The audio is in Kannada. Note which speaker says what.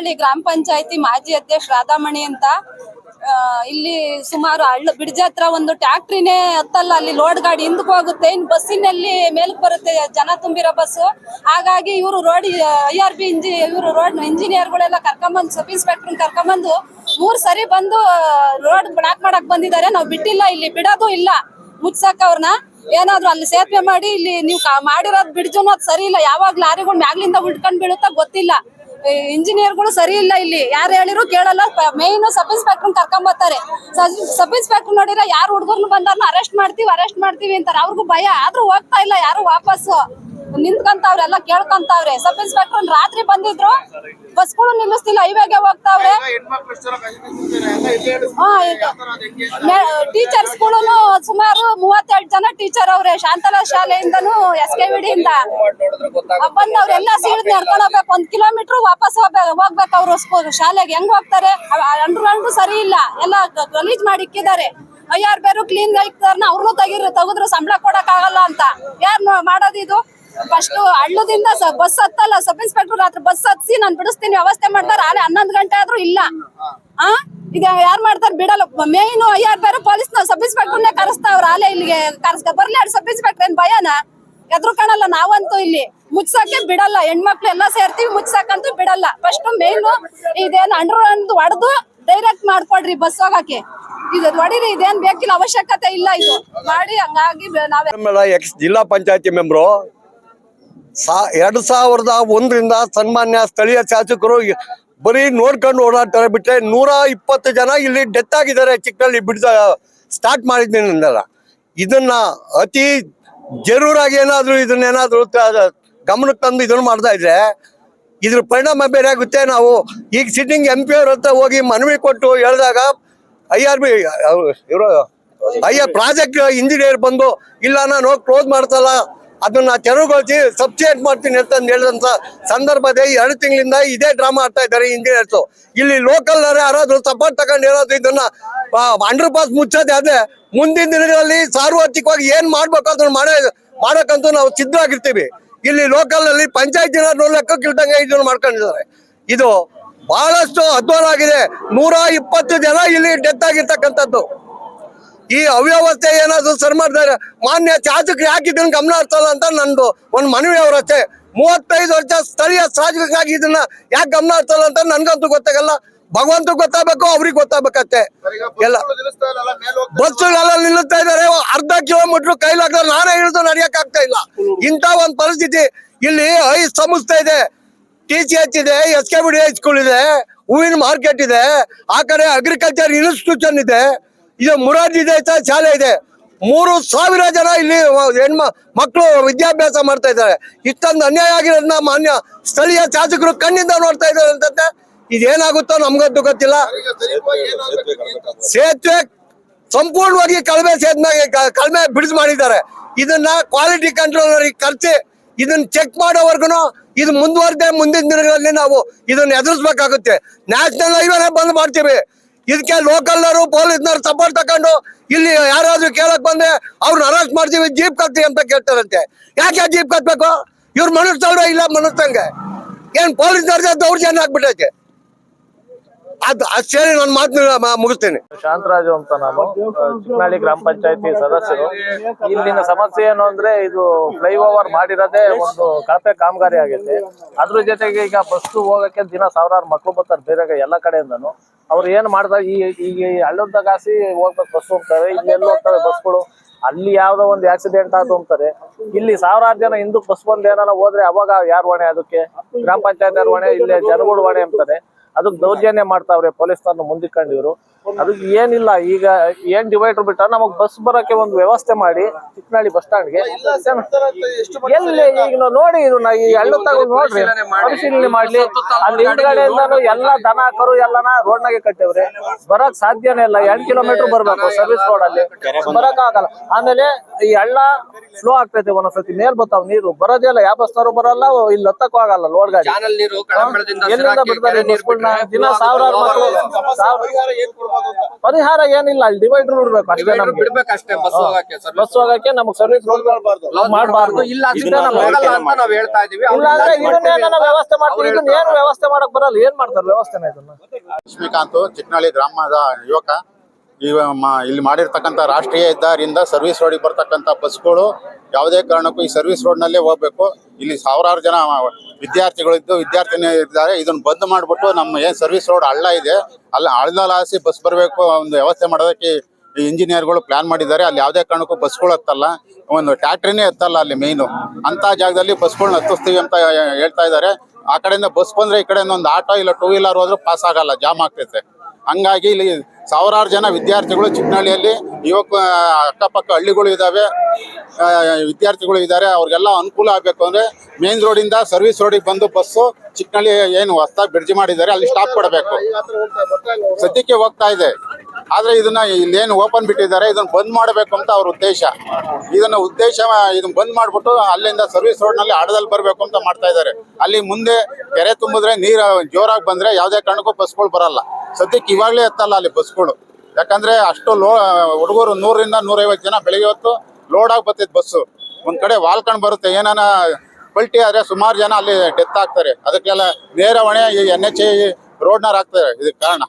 Speaker 1: ಚಿಕ್ಕನಹಳ್ಳಿ ಗ್ರಾಮ ಪಂಚಾಯತಿ ಮಾಜಿ ಅಧ್ಯಕ್ಷ ರಾಧಾಮಣಿ ಅಂತ ಇಲ್ಲಿ ಸುಮಾರು ಹಳ್ಳ ಬಿಡ್ಜ ಹತ್ರ ಒಂದು ಟ್ಯಾಕ್ಟ್ರಿನೇ ಹತ್ತಲ್ಲ, ಅಲ್ಲಿ ಲೋಡ್ ಗಾಡಿ ಹಿಂದಕ್ಕೆ ಹೋಗುತ್ತೆ. ಇನ್ ಬಸ್ಸಿನಲ್ಲಿ ಮೇಲಕ್ಕೆ ಬರುತ್ತೆ, ಜನ ತುಂಬಿರೋ ಬಸ್ಸು ಹಾಗಾಗಿ ಇವರು ರೋಡ್, ಐ ಆರ್ ಬಿ ಇಂಜಿ, ಇವರು ರೋಡ್ ಇಂಜಿನಿಯರ್ಗಳೆಲ್ಲ ಕರ್ಕೊಂಬಂದು, ಸಬ್ ಇನ್ಸ್ಪೆಕ್ಟರ್ ಕರ್ಕೊಂಬಂದು ಮೂರು ಸರಿ ಬಂದು ರೋಡ್ ಬ್ಲಾಕ್ ಮಾಡಕ್ ಬಂದಿದ್ದಾರೆ. ನಾವು ಬಿಟ್ಟಿಲ್ಲ, ಇಲ್ಲಿ ಬಿಡೋದು ಇಲ್ಲ. ಮುಚ್ಚಾಕ ಅವ್ರನ್ನ ಏನಾದ್ರು ಅಲ್ಲಿ ಸೇತುವೆ ಮಾಡಿ, ಇಲ್ಲಿ ನೀವು ಮಾಡಿರೋದು ಬಿಡ್ಜು ಅನ್ನೋದು ಸರಿ ಇಲ್ಲ. ಯಾವಾಗ ಲಾರಿಗಳು ಮ್ಯಾಗ್ಲಿಂದ ಉಳ್ಕೊಂಡ್ ಬೀಳುತ್ತಾ ಗೊತ್ತಿಲ್ಲ. ಇಂಜಿನಿಯರ್ಗಳು ಸರಿ ಇಲ್ಲ ಇಲ್ಲಿ. ಯಾರು ಹೇಳಿರು ಕೇಳಲ್ಲ. ಮೇನ್ ಸಬ್ ಇನ್ಸ್ಪೆಕ್ಟರ್ ಕರ್ಕೊಂಡ್ ಬರ್ತಾರೆ. ಸಬ್ ಇನ್ಸ್ಪೆಕ್ಟರ್ ನೋಡಿದ್ರೆ ಯಾರು ಹುಡುಗರ್ನು ಬಂದಾರ್ನ ಅರೆಸ್ಟ್ ಮಾಡ್ತೀವಿ ಅರೆಸ್ಟ್ ಮಾಡ್ತೀವಿ ಅಂತಾರೆ. ಅವ್ರಿಗೂ ಭಯ. ಆದ್ರೂ ಹೋಗ್ತಾ ಇಲ್ಲ ಯಾರು ವಾಪಸ್. ನಿಂತ್ಕೊಂತಾವ್ರೆ ಎಲ್ಲ ಕೇಳ್ಕೊಂತಾವ್ರೆ. ಸಬ್ ಇನ್ಸ್ಪೆಕ್ಟರ್ ರಾತ್ರಿ ಬಂದಿದ್ರು. ಬಸ್ಗಳು ನಿಲ್ಲಿಸ್ತಿಲ್ಲ. ಹೈವೇಗೆ ಹೋಗ್ತಾವ್ರೆ. ಟೀಚರ್ಸ್ಗಳು ಸುಮಾರು ಮೂವತ್ತೆರಡು ಜನ ಟೀಚರ್ ಅವ್ರೆ, ಶಾಂತಲಾ ಶಾಲೆಯಿಂದನು ಎಸ್ ಕೆ ವಿಡಿಯಿಂದ ಬಂದ್ ಅವ್ರೆಲ್ಲ ಸೀಳ್ ನಡ್ಕೊಂಡು ಹೋಗ್ಬೇಕು ಒಂದ್ ಕಿಲೋಮೀಟರ್ ವಾಪಸ್ ಹೋಗ್ಬೇಕು ಹೋಗ್ಬೇಕು ಅವ್ರು ಶಾಲೆಗೆ. ಹೆಂಗ್ ಹೋಗ್ತಾರೆ? ಅಂಡ್ರು ಅಂಡ್ರು ಸರಿ ಇಲ್ಲ. ಎಲ್ಲ ಗಲೀಜ್ ಮಾಡಿ ಇಕ್ಕಿದ್ದಾರೆ. ಯಾರು ಬೇರು ಕ್ಲೀನ್ ಹೇಳ್ತಾರನ ಅವ್ರನ್ನೂ ತೆಗಿರು, ತೆಗೆದ್ರು ಸಂಬಳ ಕೊಡಕ್ ಆಗಲ್ಲ ಅಂತ. ಯಾರು ಮಾಡೋದಿದು? ಫಸ್ಟ್ ಹಳ್ಳದಿಂದ ಬಸ್ ಹತ್ತಲ್ಲ ಸಬ್ ಇನ್ಸ್ಪೆಕ್ಟರ್ ರಾತ್ರಿ ಬಸ್ ಹತ್ಸಿ ನಾನು ಬಿಡಿಸ್ತೀನಿ, ವ್ಯವಸ್ಥೆ ಮಾಡ್ತಾರೆ. ಆಲೆ ಹನ್ನೊಂದು ಗಂಟೆ ಆದ್ರೂ ಇಲ್ಲ. ಆ? ಈಗ ಯಾರು ಮಾಡ್ತಾರೆ? ಬಿಡಲ್ಲ. ಮೇಯ್ನು ಯಾರ್ ಬೇರು ಕರೆಸ್ತಾವ್ರ ಕರ್ಸ್ಕ ಬರ್ಲಿ ಸಬ್ ಇನ್ಸ್ಪೆಕ್ಟರ್ ಏನ್ ಭಯನ? ಎದ್ರು ಕಾಣಲ್ಲ, ನಾವಂತೂ ಇಲ್ಲಿ ಮುಚ್ಸಕ್ಕೆ ಬಿಡಲ್ಲ. ಹೆಣ್ಮಕ್ಳು ಎಲ್ಲ ಸೇರ್ತೀವಿ ಮುಚ್ಸಕ್ಕಂತೂ ಬಿಡಲ್ಲ. ಫಸ್ಟ್ ಮೇನ್ ಇದೇನ್ ಅಂಡರ್ ಹೊಡೆದು ಡೈರೆಕ್ಟ್ ಮಾಡ್ಕೊಡ್ರಿ ಬಸ್ ಹೋಗಕ್ಕೆ. ಇದು ಇದೇನ್ ಬೇಕಿಲ್ಲ, ಅವಶ್ಯಕತೆ ಇಲ್ಲ ಇದು. ಮಾಡಿ, ಹಂಗಾಗಿ ನಾವೇ
Speaker 2: ಜಿಲ್ಲಾ ಪಂಚಾಯತಿ ಮೆಂಬರು. ಎರಡ್ ಸಾವಿರದ ಒಂದರಿಂದ ಸನ್ಮಾನ್ಯ ಸ್ಥಳೀಯ ಶಾಸಕರು ಬರೀ ನೋಡ್ಕೊಂಡು ಓಡಾಡ್ತಾರೆ ಬಿಟ್ಟರೆ ನೂರ ಇಪ್ಪತ್ತು ಜನ ಇಲ್ಲಿ ಡೆತ್ ಆಗಿದ್ದಾರೆ ಚಿಕ್ಕಲ್ಲಿ ಬಿಡ್ದ ಸ್ಟಾರ್ಟ್ ಮಾಡಿದ್ದೀನಲ್ಲ ಇದನ್ನ ಅತಿ ಜರೂರಾಗಿ ಏನಾದ್ರು ಇದನ್ನ ಏನಾದ್ರು ಗಮನಕ್ಕೆ ತಂದು ಇದನ್ನ ಮಾಡ್ತಾ ಇದ್ರೆ ಇದ್ರ ಪರಿಣಾಮ ಬೇರೆ ಆಗುತ್ತೆ. ನಾವು ಈಗ ಸಿಟ್ಟಿಂಗ್ ಎಂ ಪಿ ಅವ್ರ ಹತ್ರ ಹೋಗಿ ಮನವಿ ಕೊಟ್ಟು ಹೇಳಿದಾಗ ಐ ಆರ್ ಬಿ ಇವರು, ಅಯ್ಯ, ಪ್ರಾಜೆಕ್ಟ್ ಇಂಜಿನಿಯರ್ ಬಂದು, ಇಲ್ಲ, ನಾನು ಕ್ಲೋಸ್ ಮಾಡ್ತಲ್ಲ ಅದನ್ನ ತೆರವುಗೊಳಿಸಿ ಸಬ್ಸಿಡೇಟ್ ಮಾಡ್ತೀನಿ ಅಂತ ಹೇಳಿದಂತ ಸಂದರ್ಭದಲ್ಲಿ ಎರಡು ತಿಂಗಳಿಂದ ಇದೇ ಡ್ರಾಮಾ ಆಡ್ತಾ ಇದ್ದಾರೆ ಇಂಜಿನಿಯರ್ಸ್. ಇಲ್ಲಿ ಲೋಕಲ್ ಯಾರಾದ್ರೂ ಸಪೋರ್ಟ್ ತಗೊಂಡು ಇದನ್ನ ಅಂಡರ್ ಪಾಸ್ ಮುಚ್ಚೋದೇ ಆದ್ರೆ ಮುಂದಿನ ದಿನಗಳಲ್ಲಿ ಸಾರ್ವತ್ರಿಕವಾಗಿ ಏನ್ ಮಾಡ್ಬೇಕು ಅದನ್ನ ಮಾಡೋ, ಮಾಡಕ್ಕಂತೂ ನಾವು ಸಿದ್ಧವಾಗಿರ್ತೀವಿ ಇಲ್ಲಿ ಲೋಕಲ್ನಲ್ಲಿ ಪಂಚಾಯತ್ ಜನ ಲೆಕ್ಕಕ್ಕಿಲ್ದಂಗೆ ಇದನ್ನ ಮಾಡ್ಕೊಂಡಿದ್ದಾರೆ. ಇದು ಬಹಳಷ್ಟು ಅಧ್ವಾನ ಆಗಿದೆ. ನೂರ ಇಪ್ಪತ್ತು ಜನ ಇಲ್ಲಿ ಡೆತ್ ಆಗಿರ್ತಕ್ಕಂಥದ್ದು. ಈ ಅವ್ಯವಸ್ಥೆ ಏನಾದ್ರು ಸರಿ ಮಾನ್ಯ ಶಾಸಕರು ಯಾಕೆ ಇದನ್ನ ಗಮನ ಹರ್ತಲ್ಲ ಅಂತ ನಂದು ಒಂದು ಮನವಿ ಅವರಷ್ಟೇ ಮೂವತ್ತೈದು ವರ್ಷ ಸ್ಥಳೀಯ ಶಾಸಕರಾಗಿ ಇದನ್ನ ಯಾಕೆ ಗಮನ ಹರ್ತಲ್ಲ ಅಂತ ನನ್ಗಂತೂ ಗೊತ್ತಾಗಲ್ಲ. ಭಗವಂತ ಗೊತ್ತಾಗಬೇಕು, ಅವ್ರಿಗೆ ಗೊತ್ತಾಗಬೇಕತ್ತೆ ಎಲ್ಲ ಬಸ್ಸುಗಳೆಲ್ಲ ನಿಲ್ಲುತ್ತಾ ಇದಾರೆ ಅರ್ಧ ಕಿಲೋಮೀಟರ್ ಕೈಲಾಗ್ದ ನಾನೇ ಇಳಿದು ನಡಿಯಕ್ ಆಗ್ತಾ ಇಲ್ಲ. ಇಂಥ ಒಂದು ಪರಿಸ್ಥಿತಿ ಇಲ್ಲಿ ಐ ಸಂಸ್ಥೆ ಇದೆ. ಟಿ ಸಿ ಎಚ್ ಇದೆ, S K B D school ಇದೆ, ಹೂವಿನ ಮಾರ್ಕೆಟ್ ಇದೆ, ಆ ಕಡೆ ಅಗ್ರಿಕಲ್ಚರ್ ಇನ್ಸ್ಟಿಟ್ಯೂಷನ್ ಇದೆ. ಇದು ಮುರಾರ್ಜಿ ದೇಸಾಯಿ ಶಾಲೆ ಇದೆ. ಮೂರು ಸಾವಿರ ಜನ ಇಲ್ಲಿ ಹೆಣ್ಮ ಮಕ್ಕಳು ವಿದ್ಯಾಭ್ಯಾಸ ಮಾಡ್ತಾ ಇದ್ದಾರೆ. ಇಷ್ಟೊಂದು ಅನ್ಯಾಯ ಆಗಿರೋದನ್ನ ಮಾನ್ಯ ಸ್ಥಳೀಯ ಶಾಸಕರು ಕಣ್ಣಿಂದ ನೋಡ್ತಾ ಇದ್ದಾರೆ ಅಂತಂದ್ರೆ ಇದೇನಾಗುತ್ತೋ ನಮ್ಗಂತೂ ಗೊತ್ತಿಲ್ಲ. ಸೇತುವೆ ಸಂಪೂರ್ಣವಾಗಿ ಕಳಮೆ ಸೇತುವೆ ಕಳಮೆ ಬಿಡಿಸ್ ಮಾಡಿದ್ದಾರೆ. ಇದನ್ನ ಕ್ವಾಲಿಟಿ ಕಂಟ್ರೋಲ್ ಕರ್ಸಿ, ಇದನ್ನ ಚೆಕ್ ಮಾಡೋವರೆಗೂ ಇದು ಮುಂದುವರೆದೇ ಮುಂದಿನ ದಿನಗಳಲ್ಲಿ ನಾವು ಇದನ್ನ ಎದುರಿಸ್ಬೇಕಾಗುತ್ತೆ. ನ್ಯಾಷನಲ್ ಹೈವೇನೆ ಬಂದ್ ಮಾಡ್ತೀವಿ. ಇದಕ್ಕೆ ಲೋಕಲ್ನವರು ಪೊಲೀಸ್ನವ್ರು ಸಪೋರ್ಟ್ ತಕೊಂಡು ಇಲ್ಲಿ ಯಾರಾದ್ರೂ ಕೇಳಕ್ ಬಂದ್ರೆ ಅವ್ರನ್ನ ಅರೆಸ್ಟ್ ಮಾಡ್ತೀವಿ, ಜೀಪ್ ಕತ್ತಿ ಅಂತ ಕೇಳ್ತಾರಂತೆ. ಯಾಕೆ ಜೀಪ್ ಕತ್ಬೇಕು ಇವ್ರು ಮನುಷ್ಯವ್ರ ಇಲ್ಲ ಮನಸ್ಸಂಗೆ. ಏನ್ ಪೊಲೀಸ್ನವ್ರ ದೌರ್ಜನ್ಯ ಆಗ್ಬಿಟ್ಟೈತೆ. ಅದು, ಅದ್ ಸೇರಿ ನನ್ನ ಮಾತನ್ನ ಮುಗಿಸ್ತೇನೆ.
Speaker 3: ಶಾಂತರಾಜು ಅಂತ ನಾನು ಚಿಕ್ಕನಹಳ್ಳಿ ಗ್ರಾಮ ಪಂಚಾಯತಿ ಸದಸ್ಯರು. ಇಲ್ಲಿನ ಸಮಸ್ಯೆ ಏನು ಅಂದ್ರೆ ಇದು ಫ್ಲೈಓವರ್ ಮಾಡಿರೋದೇ ಒಂದು ಕಳಪೆ ಕಾಮಗಾರಿ ಆಗೈತೆ. ಅದ್ರ ಜೊತೆಗೆ ಈಗ ಬಸ್ ಹೋಗಕ್ಕೆ ದಿನ ಸಾವಿರಾರು ಮಕ್ಕಳು ಬರ್ತಾರೆ ಬೇರೆ ಎಲ್ಲ ಕಡೆಯಿಂದನು. ಅವ್ರು ಏನ್ ಮಾಡ್ತಾರೆ? ಈ ಈಗ ಹಳ್ಳದ ಕಾಸಿ ಹೋಗ್ಬೇಕು ಬಸ್ ಹೋಗ್ತಾರೆ, ಇಲ್ಲಿ ಹೋಗ್ತಾರೆ ಹೋಗ್ತವೆ ಬಸ್ಗಳು ಅಲ್ಲಿ ಯಾವ್ದೋ ಒಂದು ಆಕ್ಸಿಡೆಂಟ್ ಆಯ್ತು ಅಂತಾರೆ. ಇಲ್ಲಿ ಸಾವಿರಾರು ಜನ ಹಿಂದೂ ಬಸ್ ಬಂದ್ ಏನಾರ ಹೋದ್ರೆ ಅವಾಗ ಯಾರು ಹೊಣೆ? ಅದಕ್ಕೆ ಗ್ರಾಮ ಪಂಚಾಯತ್ ಹೊಣೆ? ಇಲ್ಲೇ ಜನಗಳು ಹೊಣೆ ಅಂತಾರೆ. ಅದಕ್ಕೆ ದೌರ್ಜನ್ಯ ಮಾಡ್ತಾವ್ರೆ ಪೊಲೀಸ್ ತಾನು ಮುಂದಿಕೊಂಡಿವ್ರು ಅದಕ್ಕೆ ಏನಿಲ್ಲ ಈಗ ಏನ್ ಡಿವೈಡರ್ ಬಿಟ್ಟ ನಮಗ್ ಬಸ್ ಬರಕ್ಕೆ ಒಂದು ವ್ಯವಸ್ಥೆ ಮಾಡಿ ಚಿಕ್ಕನಹಳ್ಳಿ ಬಸ್ ಸ್ಟ್ಯಾಂಡ್ಗೆ ಎಲ್ಲಿ ಈಗ ನೋಡಿ ಇದನ್ನ ಈ ಹಳ್ಳ ತಗೊಂಡು ನೋಡ್ರಿ ಪರಿಶೀಲನೆ ಮಾಡ್ಲಿ. ಅಲ್ಲಿ ಹಿಂದ್ಗಡೆಯಿಂದಾನು ಎಲ್ಲಾ ದನ ಕರು ಎಲ್ಲಾನ ರೋಡ್ನಾಗೆ ಕಟ್ಟೇವ್ರಿ. ಬರಕ್ ಸಾಧ್ಯನೇ ಇಲ್ಲ ಎಂಟ್ ಕಿಲೋಮೀಟರ್ ಬರ್ಬೇಕು ಸರ್ವಿಸ್ ರೋಡ್ ಅಲ್ಲಿ. ಬರಕ್ ಆಗಲ್ಲ ಆಮೇಲೆ ಈ ಹಳ್ಳ ಸ್ಲೋ ಆಗ್ತೈತೆ ಒಂದೊಂದ್ಸತಿ ಮೇಲ್ ಬರ್ತಾವ್ ನೀರು. ಬರೋದೇ ಇಲ್ಲ ಯಾವ ಬಸ್ನವರು ಬರಲ್ಲ ಇಲ್ಲಿ ಹತ್ತಕ್ಕೂ ಆಗಲ್ಲ ಲೋಡ್ ಗಾಡಿ. ಎಲ್ಲಿಂದ ಬಿಡ್ತಾರೆ ಬಸ್ಗಳ್ನ ದಿನ ಸಾವಿರಾರು ಪರಿಹಾರ ಏನಿಲ್ಲ ಅಲ್ಲಿ ಡಿವೈಡರ್ ಬಿಡ್ಬೇಕು ಅಷ್ಟೇ ನಮ್ಗೆ.
Speaker 4: ಬಿಡ್ಬೇಕಷ್ಟೇ ಬಸ್ ಹೋಗಕ್ಕೆ ಸರ್
Speaker 3: ಬಸ್ ಹೋಗಕ್ಕೆ. ನಮ್ಗೆ ಸರ್ವಿಸ್ ರೋಡ್ ಮಾಡಬಾರ್ದು.
Speaker 4: ಇಲ್ಲ ನಾವು ಹೇಳ್ತಾ ಇದೀವಿ.
Speaker 3: ವ್ಯವಸ್ಥೆ ಮಾಡ್ತೀವಿ. ಇದನ್ನ ಏನು ವ್ಯವಸ್ಥೆ ಮಾಡಕ್ ಬರಲ್ಲ. ಏನ್ ಮಾಡ್ತಾರೆ ವ್ಯವಸ್ಥೆನ ಇದನ್ನ?
Speaker 5: ಲಕ್ಷ್ಮೀಕಾಂತ್ ಚಿಕ್ಕನಹಳ್ಳಿ ಗ್ರಾಮದ ಯುವಕ. ಮ- ಇಲ್ಲಿ ಮಾಡಿರ್ತಕ್ಕಂಥ ರಾಷ್ಟ್ರೀಯ ಹೆದ್ದಾರಿಯಿಂದ ಸರ್ವಿಸ್ ರೋಡಿಗೆ ಬರ್ತಕ್ಕಂಥ ಬಸ್ಗಳು ಯಾವುದೇ ಕಾರಣಕ್ಕೂ ಈ ಸರ್ವಿಸ್ ರೋಡ್ನಲ್ಲೇ ಹೋಗ್ಬೇಕು. ಇಲ್ಲಿ ಸಾವಿರಾರು ಜನ ವಿದ್ಯಾರ್ಥಿಗಳಿದ್ದು ವಿದ್ಯಾರ್ಥಿನಿ ಇದ್ದಾರೆ. ಇದನ್ನ ಬಂದ್ ಮಾಡಿಬಿಟ್ಟು ನಮ್ಮ ಏನ್ ಸರ್ವಿಸ್ ರೋಡ್ ಹಳ್ಳ ಇದೆ, ಅಲ್ಲಿ ಹಳ್ಳದಲ್ಲಿ ಹಾಸಿ ಬಸ್ ಬರಬೇಕು ಒಂದು ವ್ಯವಸ್ಥೆ ಮಾಡೋದಕ್ಕೆ ಇಂಜಿನಿಯರ್ಗಳು ಪ್ಲಾನ್ ಮಾಡಿದ್ದಾರೆ. ಅಲ್ಲಿ ಯಾವುದೇ ಕಾರಣಕ್ಕೂ ಬಸ್ಗಳು ಹತ್ತಲ್ಲ, ಒಂದು ಟ್ಯಾಕ್ಟ್ರಿನೇ ಹತ್ತಲ್ಲ ಅಲ್ಲಿ ಮೇಯ್ನು. ಅಂತ ಜಾಗದಲ್ಲಿ ಬಸ್ಗಳನ್ನ ಹತ್ತಿಸ್ತೀವಿ ಅಂತ ಹೇಳ್ತಾ ಇದ್ದಾರೆ. ಆ ಕಡೆಯಿಂದ ಬಸ್ ಬಂದ್ರೆ ಈ ಕಡೆಯಿಂದ ಒಂದು ಆಟೋ ಇಲ್ಲ ಟೂ ವೀಲರ್ ಹೋದ್ರೆ ಪಾಸ್ ಆಗಲ್ಲ, ಜಾಮ್ ಆಗ್ತೈತೆ. ಹಂಗಾಗಿ ಇಲ್ಲಿ ಸಾವಿರಾರು ಜನ ವಿದ್ಯಾರ್ಥಿಗಳು ಚಿಕ್ಕನಹಳ್ಳಿಯಲ್ಲಿ ಯುವಕ, ಅಕ್ಕಪಕ್ಕ ಹಳ್ಳಿಗಳು ಇದ್ದಾವೆ. ವಿದ್ಯಾರ್ಥಿಗಳು ಇದ್ದಾರೆ. ಅವ್ರಿಗೆಲ್ಲ ಅನುಕೂಲ ಆಗಬೇಕು ಅಂದ್ರೆ ಮೇನ್ ರೋಡಿಂದ ಸರ್ವಿಸ್ ರೋಡಿಗೆ ಬಂದು ಬಸ್ಸು ಚಿಕ್ಕನಹಳ್ಳಿ ಏನು ಹೊಸದಾಗಿ ಬ್ರಿಡ್ಜ್ ಮಾಡಿದ್ದಾರೆ, ಅಲ್ಲಿ ಸ್ಟಾಪ್ ಕೊಡಬೇಕು. ಸದ್ಯಕ್ಕೆ ಹೋಗ್ತಾ ಇದೆ. ಆದರೆ ಇದನ್ನ ಇಲ್ಲೇನು ಓಪನ್ ಬಿಟ್ಟಿದ್ದಾರೆ. ಇದನ್ನು ಬಂದ್ ಮಾಡಬೇಕು ಅಂತ ಅವ್ರ ಉದ್ದೇಶ. ಇದನ್ನ ಉದ್ದೇಶ, ಇದನ್ನ ಬಂದ್ ಮಾಡಿಬಿಟ್ಟು ಅಲ್ಲಿಂದ ಸರ್ವಿಸ್ ರೋಡ್ನಲ್ಲಿ ಆಡದಲ್ಲಿ ಬರಬೇಕು ಅಂತ ಮಾಡ್ತಾ ಇದ್ದಾರೆ. ಅಲ್ಲಿ ಮುಂದೆ ಕೆರೆ ತುಂಬಿದ್ರೆ ನೀರು ಜೋರಾಗಿ ಬಂದರೆ ಯಾವುದೇ ಕಾರಣಕ್ಕೂ ಬಸ್ಗಳು ಬರಲ್ಲ. ಸದ್ಯಕ್ಕೆ ಇವಾಗಲೇ ಎತ್ತಲ್ಲ ಅಲ್ಲಿ ಬಸ್ಗಳು. ಯಾಕಂದ್ರೆ ಅಷ್ಟು ಲೋ ಹುಡುಗರು ನೂರರಿಂದ ನೂರೈವತ್ತು ಜನ ಬೆಳಿಗ್ಗೆ ಹೊತ್ತು ಲೋಡ್ ಆಗಿ ಬರ್ತೈತೆ ಬಸ್ಸು. ಒಂದ್ ಕಡೆ ವಾಲ್ಕೊಂಡ್ ಬರುತ್ತೆ, ಏನಾನ ಪಲ್ಟಿ ಆದ್ರೆ ಸುಮಾರು ಜನ ಅಲ್ಲಿ ಡೆತ್ ಆಗ್ತಾರೆ. ಅದಕ್ಕೆಲ್ಲ ನೇರ ಹೊಣೆ ಈ ಎನ್ ಎಚ್ ಐ ರೋಡ್ನಾರ್ ಆಗ್ತಾರೆ, ಇದಕ್ಕೆ ಕಾರಣ.